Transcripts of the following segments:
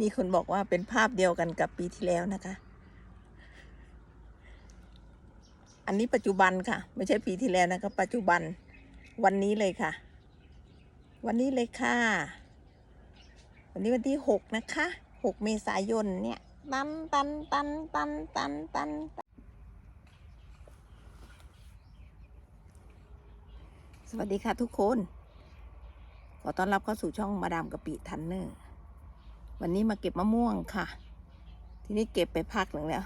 มีคนบอกว่าเป็นภาพเดียวกันกับปีที่แล้วนะคะ อันนี้ปัจจุบันค่ะ ไม่ใช่ปีที่แล้วนะคะปัจจุบันวันนี้เลยค่ะ วันนี้เลยค่ะ วันนี้วันที่หกนะคะหกเมษายนเนี่ยตันตันตันตันตันตันสวัสดีค่ะทุกคน ขอต้อนรับเข้าสู่ช่องมาดามกะปิทันเนอร์ วันนี้มาเก็บมะม่วงค่ะ ทีนี้เก็บไปพักหนึ่งแล้ว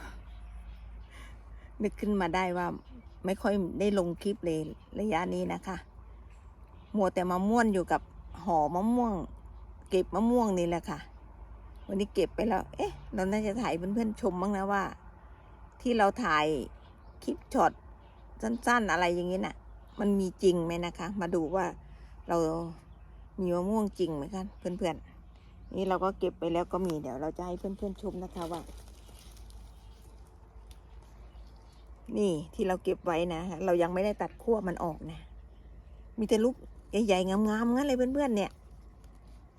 นึกขึ้นมาได้ว่าไม่ค่อยได้ลงคลิปเลยระยะนี้นะคะมัวแต่มาม่วนอยู่กับห่อมะม่วง เก็บมะม่วงนี่แหละค่ะ วันนี้เก็บไปแล้ว เอ๊ะ เราน่าจะถ่ายเพื่อนๆชมบ้างนะว่า ที่เราถ่ายคลิปช็อตสั้น ๆ อะไรอย่างนี้น่ะ มันมีจริงไหมนะคะ มาดูว่าเรามีมะม่วงจริงไหมคะเพื่อนๆ นี่เราก็เก็บไปแล้วก็มีเดี๋ยวเราจะให้เพื่อนๆชมนะคะว่า นี่ที่เราเก็บไว้นะเรายังไม่ได้ตัดขั้วมันออกนะ มีแต่ลูกใหญ่ๆงามๆงั้นเลยเพื่อนๆเนี่ย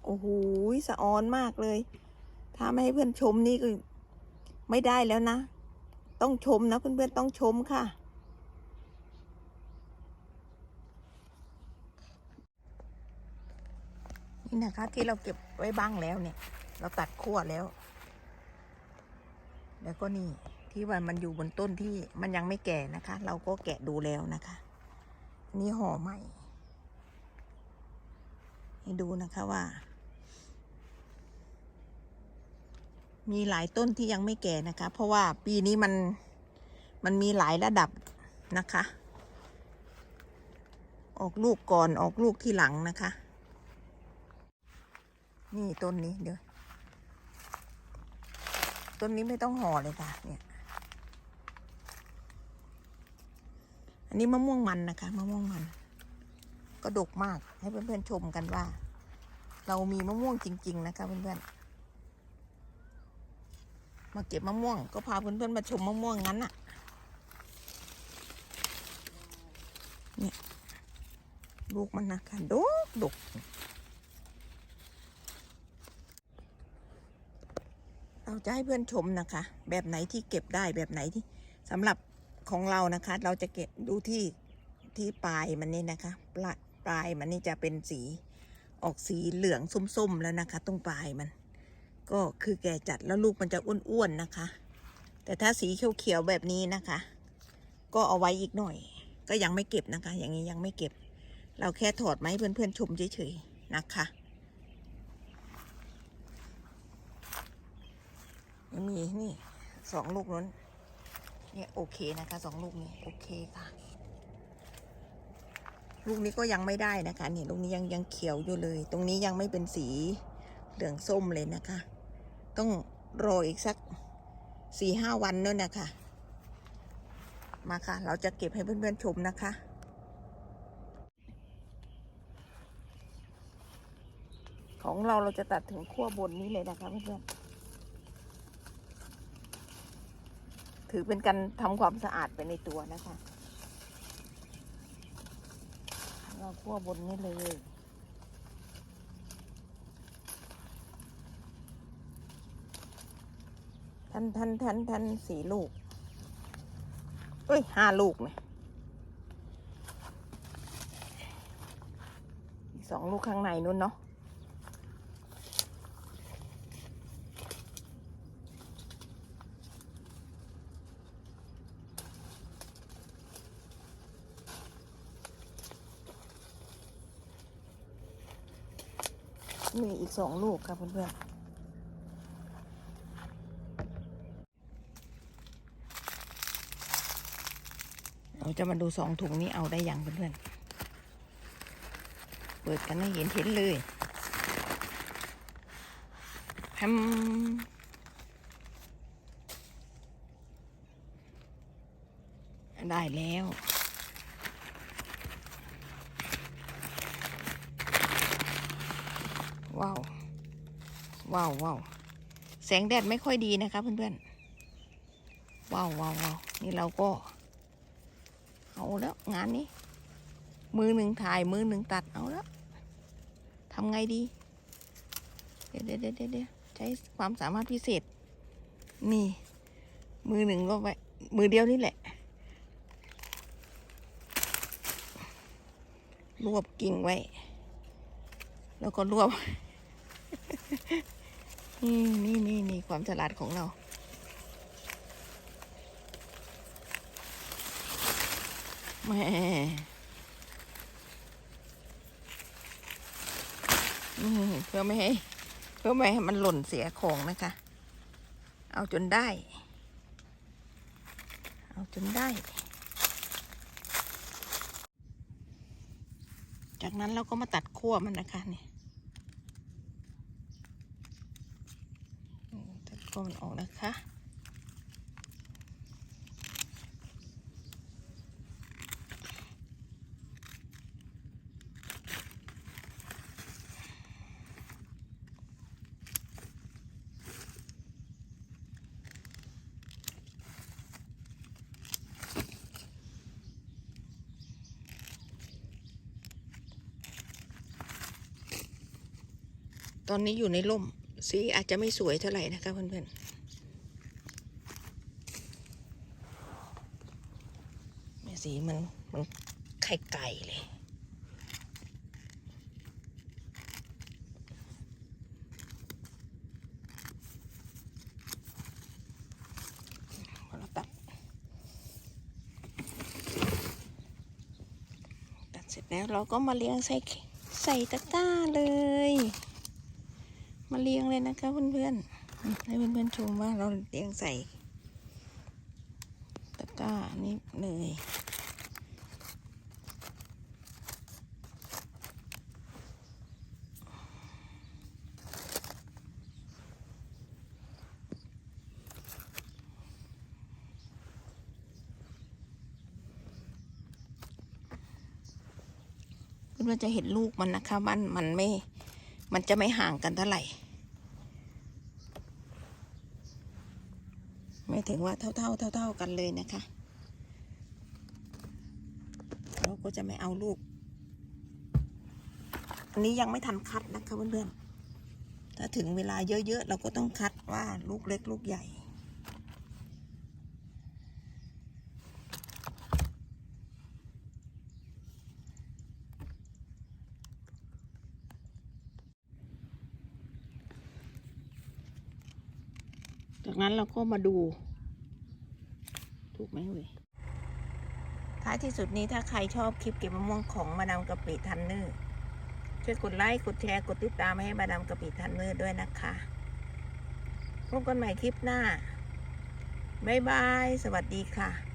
โอ้โหสะออนมากเลย ถ้าไม่ให้เพื่อนชมนี่ก็ไม่ได้แล้วนะ ต้องชมนะเพื่อนๆต้องชมค่ะ นี่นะคะที่เราเก็บไว้บ้างแล้วเนี่ย เราตัดขั้วแล้ว แล้วก็นี่ที่ว่ามันอยู่บนต้นที่มันยังไม่แก่นะคะ เราก็แกะดูแล้วนะคะนี่ห่อใหม่ให้ดูนะคะว่า มีหลายต้นที่ยังไม่แก่นะคะ เพราะว่าปีนี้มันมันมีหลายระดับนะคะ ออกลูกก่อนออกลูกที่หลังนะคะ นี่ต้นนี้เดี๋ยวต้นนี้ไม่ต้องห่อเลยค่ะ เนี่ย อันนี้มะม่วงมันนะคะมะม่วงมัน ก็ดกมากให้เพื่อนๆชมกันว่า เรามีมะม่วงจริง ๆ นะคะเพื่อนๆมาเก็บมะม่วง ก็พาเพื่อนๆมาชมมะม่วงงั้นน่ะเนี่ยลูกมันนะคะดกดก เรา จะให้เพื่อนชมนะคะ แบบไหนที่เก็บได้แบบไหนที่สำหรับของเรานะคะ เราจะเก็บดูที่ที่ปลายมันนี่นะคะปลายปลายมันนี่จะเป็นสีออกสีเหลืองส้มๆแล้วนะคะ ตรงปลายมัน ก็คือแก่จัดแล้วลูกมันจะอ้วนๆนะคะ แต่ถ้าสีเขียวๆแบบนี้นะคะ ก็เอาไว้อีกหน่อย ก็ยังไม่เก็บนะคะ อย่างนี้ยังไม่เก็บ เราแค่ถอดมาให้เพื่อนๆชมเฉยๆนะคะ ยัง มีนี่สองลูกนั้นเนี่ยโอเคนะคะสองลูกนี้โอเคค่ะ ลูกนี้ก็ยังไม่ได้นะคะนี่ลูกนี้ยังยังเขียวอยู่เลย ตรงนี้ยังไม่เป็นสีเหลืองส้มเลยนะคะ ต้องรออีกสักสี่ห้าวันนั่นนะคะ มาค่ะ เราจะเก็บให้เพื่อนๆชมนะคะของเราเราจะตัดถึงขั้วบนนี้เลยนะคะเพื่อนๆ ถือเป็นการทำความสะอาดไปในตัวนะคะ เราคั่วบนนี้เลยท่านท่านท่านท่านสี่ลูกเอ้ยห้าลูกเนี่ยอีกสองลูกข้างในนู้นเนาะ มีอีกสองลูกค่ะเพื่อนๆเราจะมาดูสองถุงนี้เอาได้ยังเพื่อนๆ เปิดกันให้เห็นเห็นเลยแฮมได้แล้วาว ว้าวว้าวแสงแดดไม่ค่อยดีนะคะเพื่อนๆว้าวว้าวว้าวนี่เราก็ เอาแล้วงานนี้ มือหนึ่งถ่ายมือหนึ่งตัดเอาแล้วทำไงดี เดี๋ยวเดี๋ยวเดี๋ยวเดี๋ยใช้ความสามารถพิเศษ นี่ มือหนึ่งก็ไว้มือเดียวนี่แหละ รวบกิ่งไว้ แล้วก็รวบ นี่นี่นี่นี่ความฉลาดของเรา แม่อืมเพื่อไม่ให้ เพื่อไม่ให้มันหล่นเสียของนะคะ เอาจนได้ เอาจนได้ จากนั้นเราก็มาตัดขั้วมันนะคะนี่อื มตัวมันออกนะคะ ตอนนี้อยู่ในร่ม สีอาจจะไม่สวยเท่าไหร่นะคะเพื่อนๆแม่สีมันมันไข่ไก่เลยตัดเสร็จแล้วเราก็มาเลี้ยงใส่ใส่ตะกร้าเลย มาเลี้ยงเลยนะคะเพื่อนๆให้เพื่อนๆชมว่าเราเลี้ยงใส่ตะกร้านี่เลยเพื่อนๆจะเห็นลูกมันนะคะมันมันไม่ มันจะไม่ห่างกันเท่าไหร่ ไม่ถึงว่าเท่าเท่าเท่าเท่าๆกันเลยนะคะ เราก็จะไม่เอาลูก อันนี้ยังไม่ทันคัดนะคะเพื่อนๆ ถ้าถึงเวลาเยอะๆ เราก็ต้องคัดว่าลูกเล็กลูกใหญ่ จากนั้นเราก็มาดู ถูกไหมเว้ยท้ายที่สุดนี้ถ้าใครชอบคลิปเก็บมะม่วงของมาดามกะปิทันเนอร์ช่วยกดไลค์กดแชร์กดติดตามให้มาดามกะปิทันเนอร์ด้วยนะคะพบกันใหม่คลิปหน้า บ๊ายบาย สวัสดีค่ะ